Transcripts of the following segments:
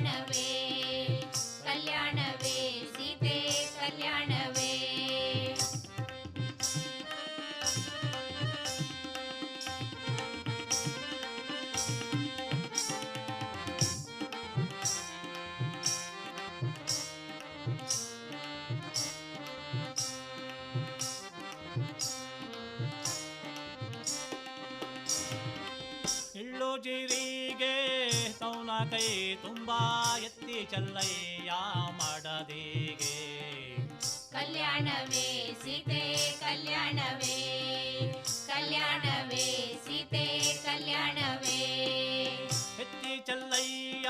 ಕಲ್ಯಾಣವೇ ಕಲ್ಯಾಣವೇ ಸೀತೆ ಕಲ್ಯಾಣವೇ. ಎಳ್ಳೋ ತೌನ ಕೈ ತುಂಬಾ ಎತ್ತಿ ಚಲ್ಲಯ್ಯ ಮಾಡದೇಗೆ. ಕಲ್ಯಾಣವೇ ಸೀತೆ ಕಲ್ಯಾಣವೇ ಕಲ್ಯಾಣವೇ ಸೀತೆ ಕಲ್ಯಾಣವೇ. ಎತ್ತಿ ಚಲ್ಲಯ್ಯ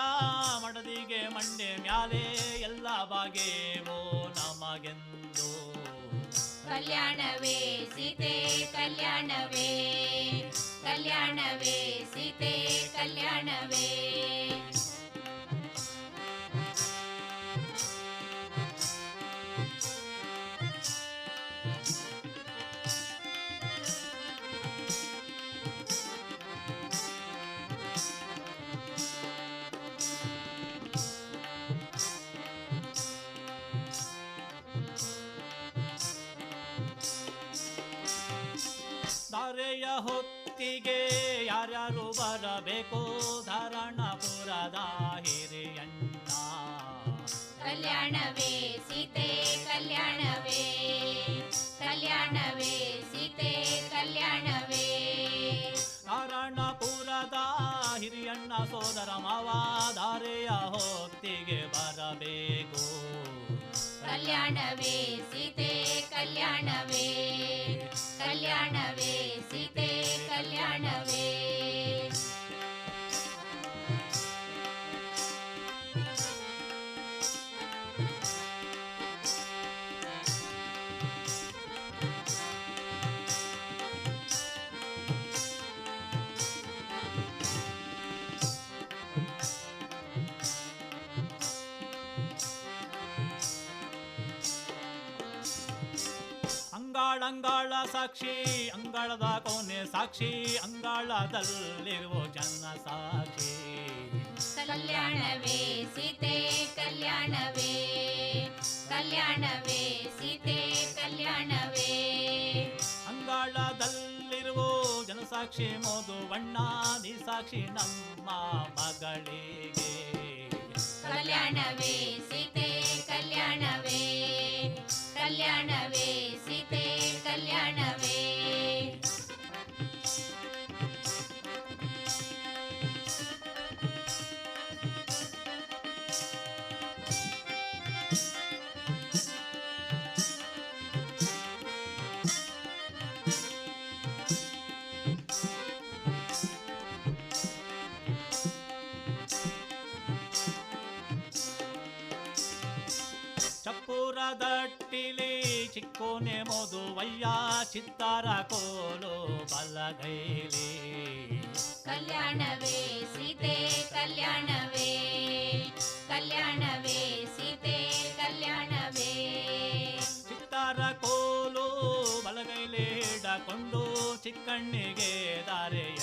ಮಡದಿಗೆ ಮಂಡೆ ಮ್ಯಾಲೆ ಎಲ್ಲ ಬಾಗೇವೋ ನಮಗೆಂದು. ಕಲ್ಯಾಣವೇ ಸೀತೆ ಕಲ್ಯಾಣವೇ ಕಲ್ಯಾಣವೇ ಸೀತೆ ಕಲ್ಯಾಣವೇ. ಹೊತ್ತಿಗೆ ಯಾರ್ಯಾರು ಬರಬೇಕು ಧಾರಣಪುರದ ಹಿರಿಯಣ್ಣ. ಕಲ್ಯಾಣವೇ ಸೀತೆ ಕಲ್ಯಾಣವೇ ಕಲ್ಯಾಣವೇ ಸೀತೆ ಕಲ್ಯಾಣವೇ. ಧಾರಣಪುರದ ಹಿರಿಯಣ್ಣ ಸೋದರ ಮಾವ ದಾರೆಯ ಹೊತ್ತಿಗೆ ಬರಬೇಕು. ಕಲ್ಯಾಣವೇ ಅಂಗಾಳಂಗಾಳ ಸಾಕ್ಷಿ ಅಂಗಳದ ಕೋಣೆ ಸಾಕ್ಷಿ ಅಂಗಾಳದಲ್ಲಿರುವ ಜನ ಸಾಕ್ಷಿ. ಕಲ್ಯಾಣವೇ ಸೀತೆ ಕಲ್ಯಾಣವೇ ಕಲ್ಯಾಣವೇ ಸೀತೆ ಕಲ್ಯಾಣವೇ. ಅಂಗಾಳದಲ್ಲಿರುವ ಜನಸಾಕ್ಷಿ ಮೋದುವಣ್ಣ ನಿ ಸಾಕ್ಷಿ ನಮ್ಮ ಮಗಳಿಗೆ. ಕಲ್ಯಾಣವೇ ಸೀತೆ ಕಲ್ಯಾಣವೇ ಕಲ್ಯಾಣವೇ ಸೀತೆ. ಮೋದುವಯ್ಯ ಚಿತ್ತಾರ ಕೋಲು ಬಲಗೈಲಿ. ಕಲ್ಯಾಣವೇ ಸೀತೆ ಕಲ್ಯಾಣವೇ ಕಲ್ಯಾಣವೇ ಸೀತೆ ಕಲ್ಯಾಣವೇ. ಚಿತ್ತಾರ ಕೋಲು ಬಲಗೈಲಿ ಹಿಡಕೊಂಡು ಚಿಕ್ಕಣ್ಣಿಗೆ ದಾರೆ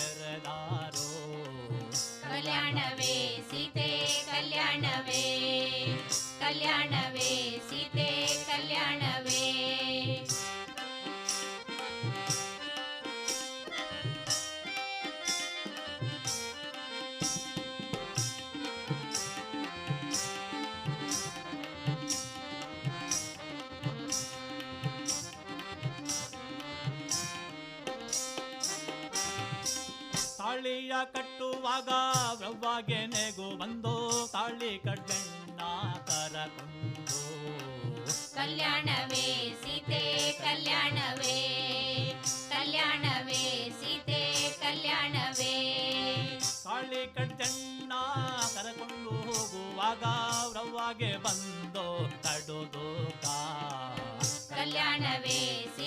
ಕಟ್ಟುವಾಗ ವ್ರವ್ವಾಗೆ ನೆಗು ಬಂದು ತಾಳಿ ಕಡ್ಡಣ್ಣ ಕರಕೊಂಡು ಕಲ್ಯಾಣವೇ ಸೀತೆ ಕಲ್ಯಾಣವೇ ಕಲ್ಯಾಣವೇ ಸೀತೆ ಕಲ್ಯಾಣವೇ. ತಾಳಿ ಕಡ್ಡಣ್ಣ ಕರಕೊಂಡು ಹೋಗುವಾಗ ವ್ರವ್ವಾಗೆ ಬಂದು ತಡುದು ಕಲ್ಯಾಣವೇ ಸೀತೆ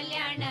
ಕಲ್ಯಾಣವೇ ಸೀತೆ ಕಲ್ಯಾಣವೇ ಕಲ್ಯಾಣ